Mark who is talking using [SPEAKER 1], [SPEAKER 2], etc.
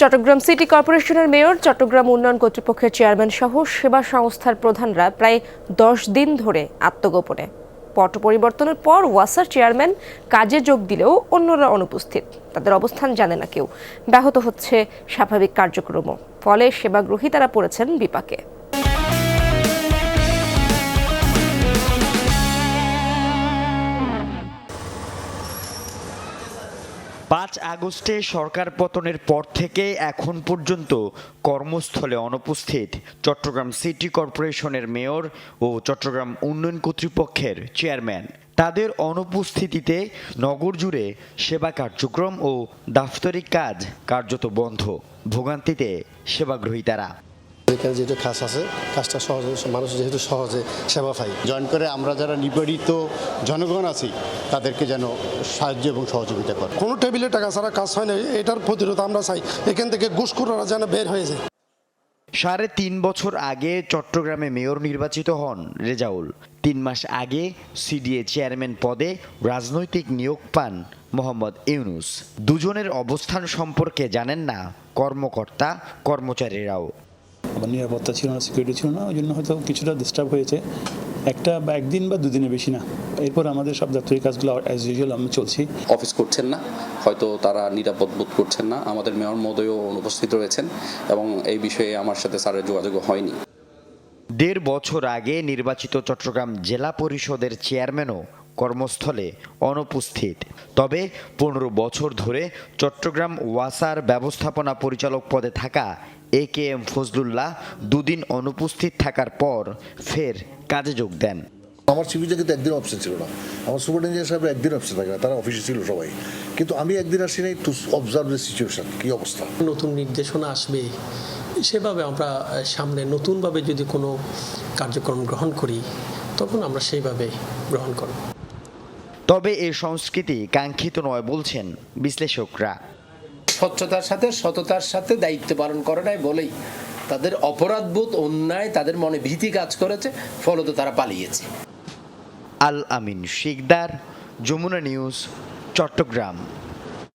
[SPEAKER 1] Chittagong city কর্পোরেশনের mayor, Chattogram উন্নয়ন কর্তৃপক্ষের চেয়ারম্যান সহ সেবা সংস্থার প্রধানরা প্রায় দশ দিন ধরে আত্মগোপনে। পট পরিবর্তনের পর ওয়াসার চেয়ারম্যান কাজে যোগ দিলেও অন্যরা অনুপস্থিত। তাদের অবস্থান জানে না কেউ। ব্যাহত হচ্ছে স্বাভাবিক কার্যক্রমও। ফলে সেবাগ্রহী তারা পড়েছেন বিপাকে।
[SPEAKER 2] পাঁচ আগস্টে সরকার পতনের পর থেকে এখন পর্যন্ত কর্মস্থলে অনুপস্থিত চট্টগ্রাম সিটি কর্পোরেশনের মেয়র ও চট্টগ্রাম উন্নয়ন কর্তৃপক্ষের চেয়ারম্যান। তাদের অনুপস্থিতিতে নগর জুড়ে সেবা কার্যক্রম ও দাপ্তরিক কাজ কার্যত বন্ধ। ভোগান্তিতে সেবাগ্রহী তারা।
[SPEAKER 3] এখানে যেহেতু কাজ আছে কাজটা সহজে মানুষ যেহেতু সহজে সেবা পায়।
[SPEAKER 4] জয়েন করে আমরা যারা নিপীড়িত জনগণ আছি তাদেরকে যেন সাহায্য এবং সহযোগিতা করে।
[SPEAKER 5] কোনো টেবিলে টাকা ছাড়া কাজ হয় না এটার প্রতিরোধ আমরা চাই। এখান থেকে ঘুষখোররা যেন বের হয়ে যায়।
[SPEAKER 2] সাড়ে তিন বছর আগে চট্টগ্রামে মেয়র নির্বাচিত হন রেজাউল। তিন মাস আগে সিডিএ চেয়ারম্যান পদে রাজনৈতিক নিয়োগ পান মোহাম্মদ ইউনুস। দুজনের অবস্থান সম্পর্কে জানেন না কর্মকর্তা কর্মচারীরাও।
[SPEAKER 6] আবার নিরাপত্তা ছিল না সিকিউরিটি ছিল না ওই জন্য হয়তো কিছুটা ডিস্টার্ব হয়েছে। একটা বা একদিন বা দুদিনের বেশি না। এরপর আমাদের সব দাপ্তরিক কাজগুলো অ্যাজ ইউজুয়াল আমি চলছি।
[SPEAKER 7] অফিস করছেন না হয়তো তারা নিরাপদ বোধ করছেন না। আমাদের মেয়র মহোদয়ও অনুপস্থিত রয়েছেন এবং এই বিষয়ে আমার সাথে স্যারের যোগাযোগ হয়নি।
[SPEAKER 2] দেড় বছর আগে নির্বাচিত চট্টগ্রাম জেলা পরিষদের চেয়ারম্যানও কর্মস্থলে অনুপস্থিত। তবে পনেরো বছর ধরে চট্টগ্রাম ওয়াসার ব্যবস্থাপনা পরিচালক পদে থাকা এ কে এম ফজলুল্লাহ দুদিন অনুপস্থিত থাকার পর ফের কাজে যোগ দেন।
[SPEAKER 8] আমার সিভিতে কিন্তু একদিন অপশন ছিল না। আমার সুপার ইঞ্জিনিয়ার সাহেব একদিন অপশন থাকে না তারা অফিসে ছিল সবাই। কিন্তু আমি একদিন আসি নাই টু অবজার্ভ দ্য সিচুয়েশন কি অবস্থা?
[SPEAKER 9] নতুন নির্দেশনা আসবে সেভাবে আমরা সামনে নতুনভাবে যদি কোনো কার্যক্রম গ্রহণ করি তখন আমরা সেইভাবে গ্রহণ করব।
[SPEAKER 2] তবে এ সংস্কৃতি কাঙ্ক্ষিত নয় বলছেন বিশ্লেষকরা।
[SPEAKER 10] স্বচ্ছতার সাথে সততার সাথে দায়িত্ব পালন করে নাই বলেই তাদের অপরাধবোধ অন্যায় তাদের মনে ভীতি কাজ করেছে ফলত তারা পালিয়েছে।
[SPEAKER 2] আল আমিন শিকদার যমুনা নিউজ চট্টগ্রাম।